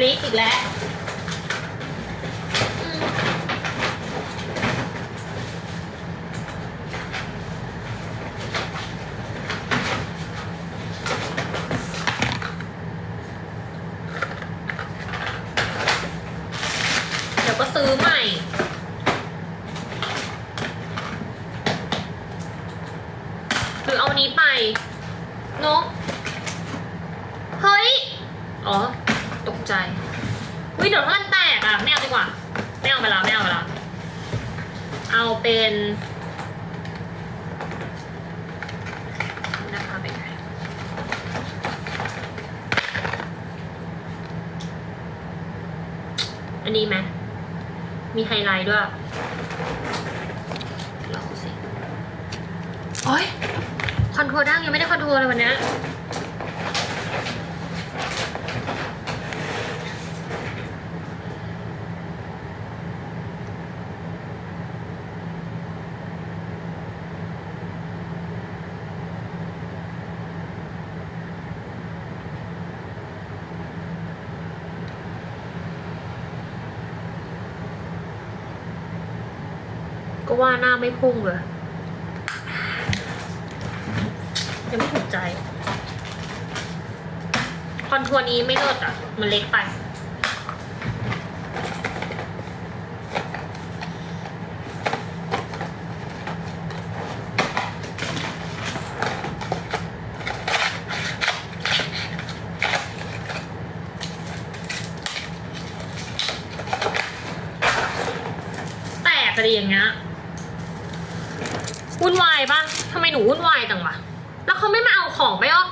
ลิกอีกแล้วเดี๋ยวก็ซื้อใหม่หรือเอานี้ไปเนกเฮ้ย อ๋อ ตกใจวิเดี๋ยวถ้ามันแตกอะไม่เอาดีกว่าไม่เอาไปละไม่เอาไปละเอาเป็นนะคะเป็นไงอันนี้ไหมมีไฮไลท์ด้วยลองสิโอ้ยคอนทัวร์ดั้งยังไม่ได้คอนทัวร์เลยวันเนี้ ก็ว่าหน้าไม่พุ่งเลยยังไม่ถูกใจ คอนทัวร์นี้ไม่เลิศอะ มันเล็กไป แตกอะไรอย่างเงี้ย ทำไมหนูวุ่นวายจังวะ แล้วเขาไม่มาเอาของไปหรอ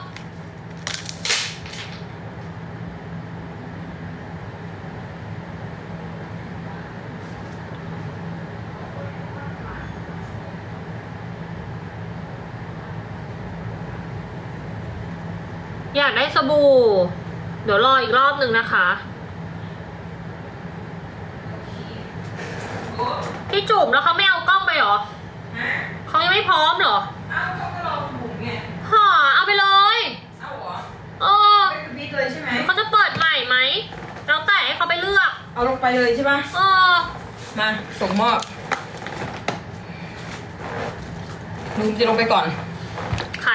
อยากได้สบู่ เดี๋ยวรออีกรอบหนึ่งนะคะ พี่จุ๋มแล้วเขาไม่เอากล้องไปหรอ เขายังไม่พร้อมเหรอ เอาลงไปเลยใช่ปะเออมาส่งมอบหนูจะลงไปก่อนใคร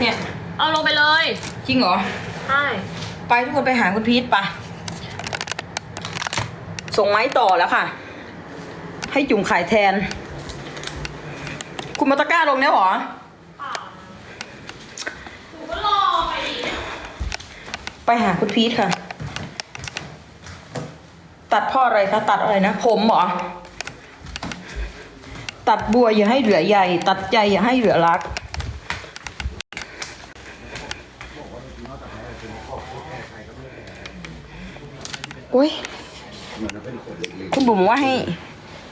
เนี่ย เอาลงไปเลยจริงเหรอ ใช่ไปทุกคนไปหาคุณพีทปะส่งไม้ต่อแล้วค่ะ ให้จุ่มขายแทน คุณมาตะกร้าลงแล้วเหรอหนูก็รอไปดิไปหาคุณพีทค่ะ ตัดเพ่ออะไรคะตัดอะไรนะ ผมเหรอ ตัดบัวอย่าให้เหลือใหญ่ ตัดใจอย่าให้เหลือรักอุ้ยคุณบุ๋มว่าให้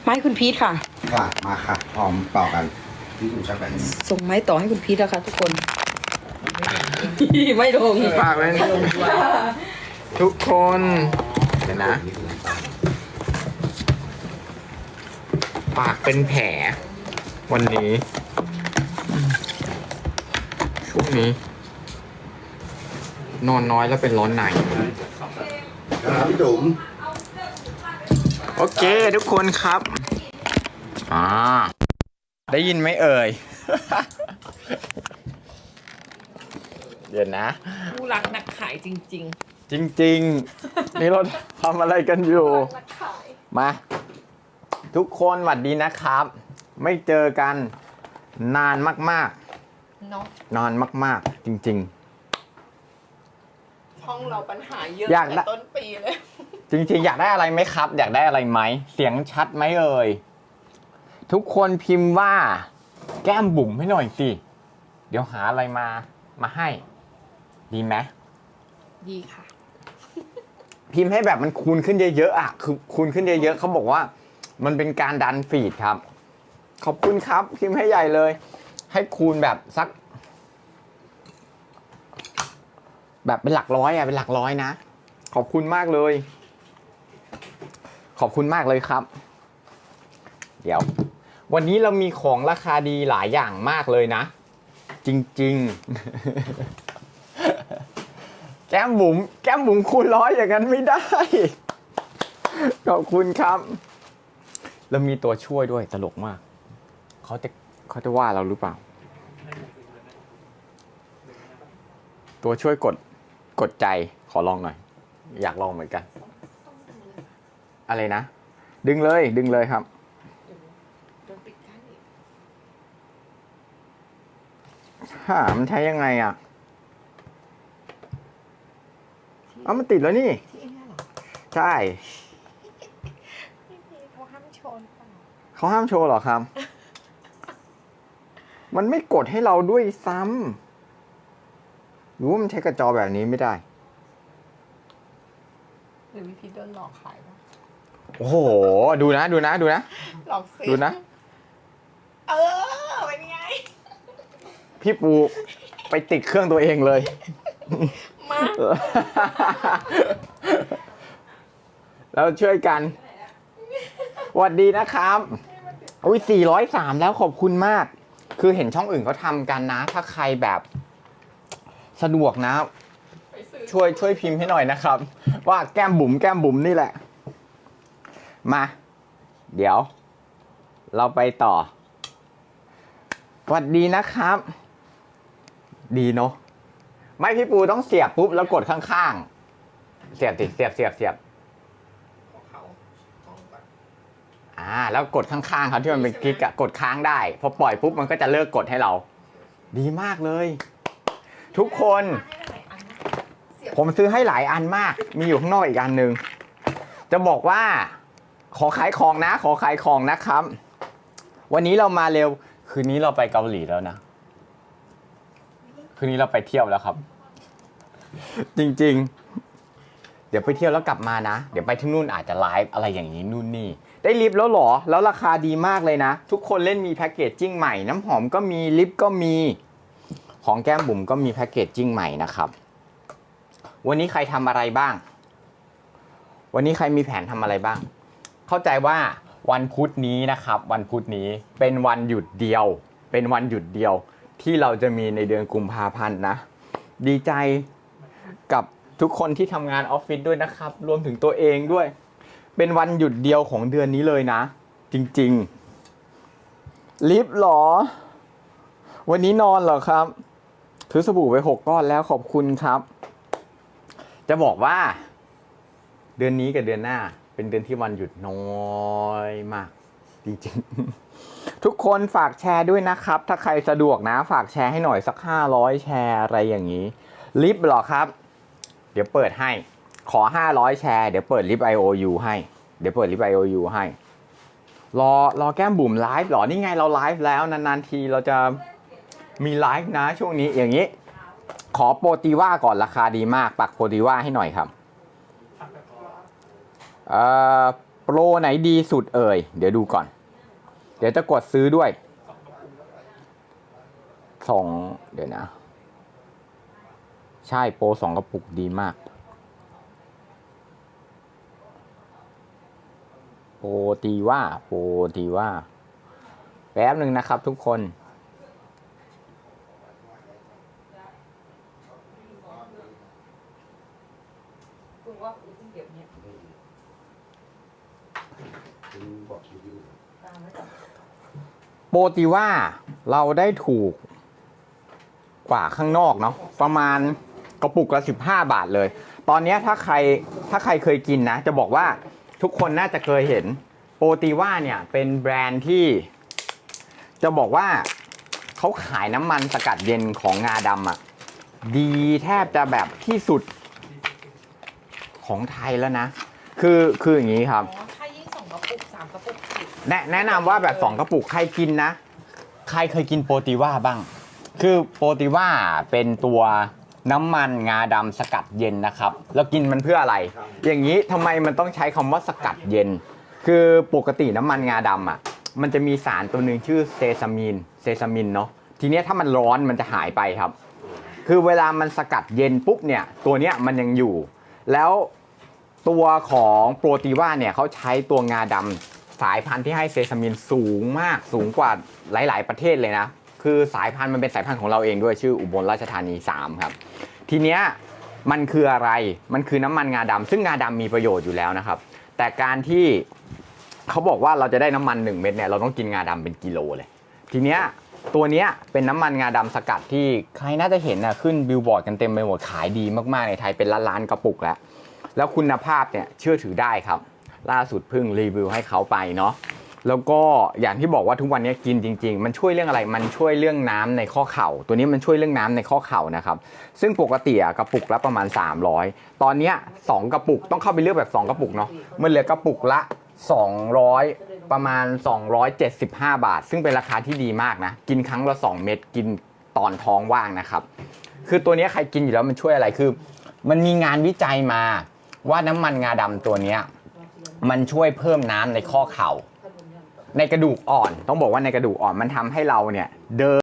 ไมาให้คุณพีทค่ะ ค่ะ มาค่ะ พร้อมเป่ากันที่คุณชักแบบนี้ส่งไม้ต่อให้คุณพีทแล้วค่ะทุกคน ไม่ลงฝากไว้นะทุกคนเดี๋ยวนะ ปากเป็นแผล วันนี้ ช่วงนี้ นอนน้อยแล้วเป็นร้อนในครับพี่จุ๋มโอเค ทุกคนครับ อ่า ได้ยินไหมเอ่ย เดี๋ยวนะ ผู้รักนักขายจริงจริง ๆ นี่เราทำอะไรกันอยู่ มา ทุกคนหวัดดีนะครับ ไม่เจอกันนานมากเนาะๆ นานมากๆ จริงช่องเราปัญหาเยอะอยากได้ แต่ต้นปีเลย ๆ จริง ๆ อยากได้อะไรไหมครับ อยากได้อะไรไหมเสียงชัดไหมเอ่ยทุกคนพิมพ์ว่า แก้มบุ๋มให้หน่อยสิ เดี๋ยวหาอะไรมามาให้ ดีไหม ดีค่ะ พิมพ์ให้แบบมันคูณขึ้นเยอะๆอะ คือคูณขึ้นเยอะๆเขาบอกว่า มันเป็นการดันฟีดครับ ขอบคุณครับพิมพ์ให้ใหญ่เลย ให้คูณแบบสัก แบบเป็นหลักร้อยอะเป็นหลักร้อยนะ ขอบคุณมากเลย ขอบคุณมากเลยครับ เดี๋ยว วันนี้เรามีของราคาดีหลายอย่างมากเลยนะ จริง ๆ แก้มบุ๋มแก้มบุ๋มคูณร้อยอย่างนั้นไม่ได้ ขอบคุณครับ แล้วมีตัวช่วยด้วยตลกมาก เขาจะเขาจะว่าเราหรือเปล่า ตัวช่วยกดกดใจขอลองหน่อย อยากลองเหมือนกัน อะไรนะ ดึงเลยดึงเลยครับโดนปิดกั้นอีกหามันใช้ยังไงอะเอามันติดแล้วนี่ที่เนี่ยเหรอใช่ ไม่มีเขาห้ามชนเปล่า เขาห้ามโชว์เหรอครับ มันไม่กดให้เราด้วยซ้ำหรือว่ามันใช้กระจอแบบนี้ไม่ได้ หรือวิธีโดนหลอกขายปะโอ้โห ดูนะ ดูนะ ดูนะ หลอกสิดูนะ เออเป็นไง พี่ปูไปติดเครื่องตัวเองเลย มาเราช่วยกัน สวัสดีนะครับอุ้ยสี่ร้อยสามแล้วขอบคุณมาก คือเห็นช่องอื่นเขาทำกันนะ ถ้าใครแบบสะดวกนะ ช่วยช่วยพิมพ์ให้หน่อยนะครับ ว่าแก้มบุ๋มแก้มบุ๋มนี่แหละ มา เดี๋ยว เราไปต่อสวัสดีนะครับ ดีเนาะไม่พี่ปูต้องเสียบปุ๊บแล้วกดข้างๆ เสียบติเสียบเสียบเสียบอ่า แล้วกดข้างๆเขาที่มันเป็นคลิกอะกดค้างได้พอปล่อยปุ๊บมันก็จะเลิกกดให้เรา ดีมากเลย ทุกคนให้หลายอันนะเสียบผมซื้อให้หลายอันมาก มีอยู่ข้างนอกอีกอันหนึ่งจะบอกว่า ขอขายของนะ ขอขายของนะครับ วันนี้เรามาเร็ว คืนนี้เราไปเกาหลีแล้วนะ คืนนี้เราไปเที่ยวแล้วครับ จริง ๆ เดี๋ยวไปเที่ยวแล้วกลับมานะ เดี๋ยวไปที่นู่นอาจจะไลฟ์อะไรอย่างนี้นู่นนี่ ได้ลิฟต์แล้วหรอ แล้วราคาดีมากเลยนะ ทุกคนเล่นมีแพ็กเกจจิ้งใหม่ น้ำหอมก็มีลิฟต์ก็มี ของแก้มบุ๋มก็มีแพ็กเกจจิ้งใหม่นะครับ วันนี้ใครทำอะไรบ้าง วันนี้ใครมีแผนทำอะไรบ้าง เข้าใจว่าวันพุธนี้นะครับ วันพุธนี้เป็นวันหยุดเดียว เป็นวันหยุดเดียวที่เราจะมีในเดือนกุมภาพันธ์นะ ดีใจกับทุกคนที่ทำงานออฟฟิศด้วยนะครับ รวมถึงตัวเองด้วย เป็นวันหยุดเดียวของเดือนนี้เลยนะ จริงๆ ลิฟหรอ วันนี้นอนเหรอครับถือสบู่ไปหกก้อนแล้วขอบคุณครับ จะบอกว่า เดือนนี้กับเดือนหน้า เป็นเดือนที่วันหยุดน้อยมาก จริงๆ ทุกคนฝากแชร์ด้วยนะครับ ถ้าใครสะดวกนะ ฝากแชร์ให้หน่อยสัก500แชร์อะไรอย่างนี้ ลิฟหรอครับ เดี๋ยวเปิดให้ ขอ 500 แชร์ เดี๋ยวเปิดลิฟต์ IOU ให้ เดี๋ยวเปิดลิฟต์ IOU ให้ รอรอแก้มบุ๋มไลฟ์หรอ นี่ไงเราไลฟ์แล้ว นาน ๆ ทีเราจะมีไลฟ์นะช่วงนี้อย่างนี้ ขอโปรตีว่าก่อนราคาดีมาก ปักโปรตีว่าให้หน่อยครับเอ่อโปรไหนดีสุดเอ่ย เดี๋ยวดูก่อน เดี๋ยวจะกดซื้อด้วยสองเดี๋ยวนะ ใช่โปรสองกระปุกดีมาก โป รตีว่าโปรตีว่าแป๊บหนึ่งนะครับทุกคน โปรตีว่าเราได้ถูกกว่าข้างนอกเนาะประมาณกระปุกละ15 บาทเลย ตอนนี้ถ้าใครถ้าใครเคยกินนะ จะบอกว่า ทุกคนน่าจะเคยเห็นโปรตีว่าเนี่ยเป็นแบรนด์ที่ จะบอกว่าเขาขายน้ำมันสกัดเย็นของงาดำอะดีแทบจะแบบที่สุดของไทยแล้วนะ คือคืออย่างนี้ครับอ๋อถ้ายิ่งสองกระปุกสามกระปุกสิบแนะแนะนำว่าแบบ2กระปุกใครกินนะ ใครเคยกินโปรตีว่าบ้าง คือโปรตีว่าเป็นตัว น้ำมันงาดำสกัดเย็นนะครับ แล้วกินมันเพื่ออะไร อย่างนี้ทำไมมันต้องใช้คำว่าสกัดเย็น คือปกติน้ำมันงาดำอะ มันจะมีสารตัวหนึ่งชื่อเซซามินเซซามินเนาะ ทีเนี้ยถ้ามันร้อนมันจะหายไปครับ คือเวลามันสกัดเย็นปุ๊บเนี่ย ตัวเนี้ยมันยังอยู่ แล้วตัวของโปรตีว่าเนี่ยเขาใช้ตัวงาดำสายพันธุ์ที่ให้เซซามินสูงมากสูงกว่าหลาย ๆ ประเทศเลยนะ คือสายพันธุ์มันเป็นสายพันธุ์ของเราเองด้วยชื่ออุบลราชธานี 3 ครับ ทีเนี้ยมันคืออะไร มันคือน้ำมันงาดำซึ่งงาดำมีประโยชน์อยู่แล้วนะครับ แต่การที่เขาบอกว่าเราจะได้น้ำมัน 1 เม็ดเนี่ยเราต้องกินงาดำเป็นกิโลเลย ทีเนี้ยตัวเนี้ยเป็นน้ำมันงาดำสกัดที่ใครน่าจะเห็นนะขึ้นบิลบอร์ดกันเต็มไปหมดขายดีมากๆในไทยเป็นล้านๆกระปุกแล้ว แล้วคุณภาพเนี่ยเชื่อถือได้ครับ ล่าสุดเพิ่งรีวิวให้เขาไปเนาะ แล้วก็อย่างที่บอกว่าทุกวันนี้กินจริง ๆ มันช่วยเรื่องอะไร มันช่วยเรื่องน้ำในข้อเข่า ตัวนี้มันช่วยเรื่องน้ำในข้อเข่านะครับ ซึ่งปกติกระปุกละประมาณ 300 ตอนนี้ยสองกระปุกต้องเข้าไปเลือกแบบ 2 กระปุกเนาะ มันเหลือกระปุกละ 200 ประมาณ 275 บาท ซึ่งเป็นราคาที่ดีมากนะ กินครั้งละ 2 เม็ด กินตอนท้องว่างนะครับ คือตัวนี้ใครกินอยู่แล้วมันช่วยอะไร คือ มันมีงานวิจัยมาว่าน้ำมันงาดำตัวนี้มันช่วยเพิ่มน้ำในข้อเข่า ในกระดูกอ่อน ต้องบอกว่าในกระดูกอ่อนมันทำให้เราเนี่ยเดิน